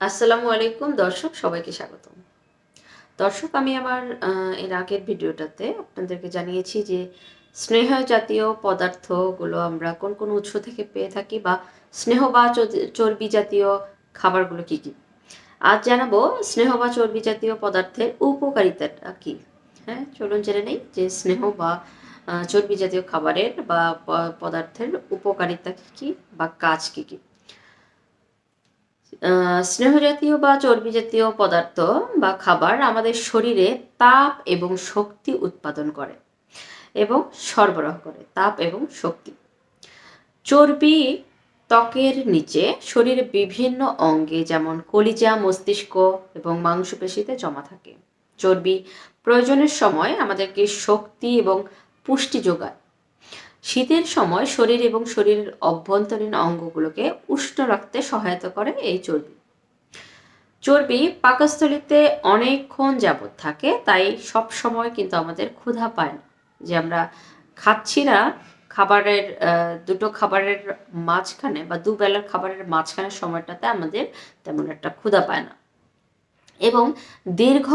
আসসালামু আলাইকুম দর্শক, সবাইকে স্বাগতম। দর্শক, আমি আমার এর আগের ভিডিওটাতে আপনাদেরকে জানিয়েছি যে স্নেহ জাতীয় পদার্থগুলো আমরা কোন কোন উৎস থেকে পেয়ে থাকি বা স্নেহ বা চর্বি- জাতীয় খাবারগুলো কি কি? আজ জানাব স্নেহ বা চর্বি জাতীয় পদার্থের উপকারিতাটা কি? হ্যাঁ চলুন জেনে নেই যে স্নেহ বা চর্বি জাতীয় খাবারের বা পদার্থের উপকারিতা কি কি বা কাজ কি কি। স্নেহ জাতীয় বা চর্বি জাতীয় পদার্থ বা খাবার আমাদের শরীরে তাপ এবং শক্তি উৎপাদন করে এবং সরবরাহ করে, তাপ এবং শক্তি। চর্বি ত্বকের নিচে শরীরের বিভিন্ন অঙ্গে যেমন কলিজা, মস্তিষ্ক এবং মাংসপেশিতে জমা থাকে। চর্বি প্রয়োজনের সময় আমাদেরকে শক্তি এবং পুষ্টি যোগায়। শীতের সময় শরীর এবং শরীরের অভ্যন্তরীণ অঙ্গগুলোকে উষ্ণ রাখতে সহায়তা করে এই চর্বি। চর্বি পাকস্থলিতে অনেকক্ষণ যাবৎ থাকে, তাই সব সময় কিন্তু আমাদের ক্ষুধা পায় না। যে আমরা খাচ্ছি না, খাবারের দুটো খাবারের মাঝখানে বা দুবেলার খাবারের মাঝখানের সময়টাতে আমাদের তেমন একটা ক্ষুধা পায় না। এবং দীর্ঘ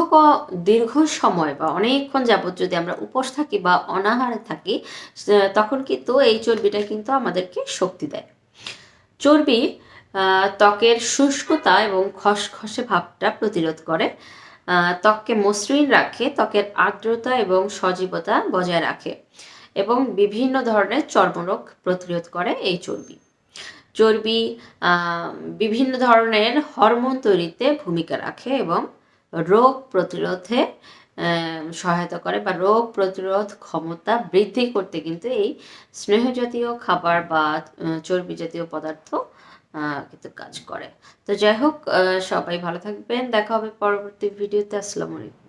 দীর্ঘ সময় বা অনেকক্ষণ যাবত যদি আমরা উপোস থাকি বা অনাহারে থাকি তখন কিন্তু এই চর্বিটা কিন্তু আমাদেরকে শক্তি দেয়। চর্বি ত্বকের শুষ্কতা এবং খসখসে ভাবটা প্রতিরোধ করে। ত্বককে মসৃণ রাখে, ত্বকের আর্দ্রতা এবং সজীবতা বজায় রাখে এবং বিভিন্ন ধরনের চর্মরোগ প্রতিরোধ করে এই চর্বি। চর্বি বিভিন্ন ধরনের হরমোন তৈরিতে ভূমিকা রাখে এবং রোগ প্রতিরোধে সহায়তা করে বা রোগ প্রতিরোধ ক্ষমতা বৃদ্ধি করতে কিন্তু এই স্নেহ জাতীয় খাবার বা চর্বি জাতীয় পদার্থ কিন্তু কাজ করে। তো যাই হোক সবাই ভালো থাকবেন। দেখা হবে পরবর্তী ভিডিওতে। আসসালামু আলাইকুম।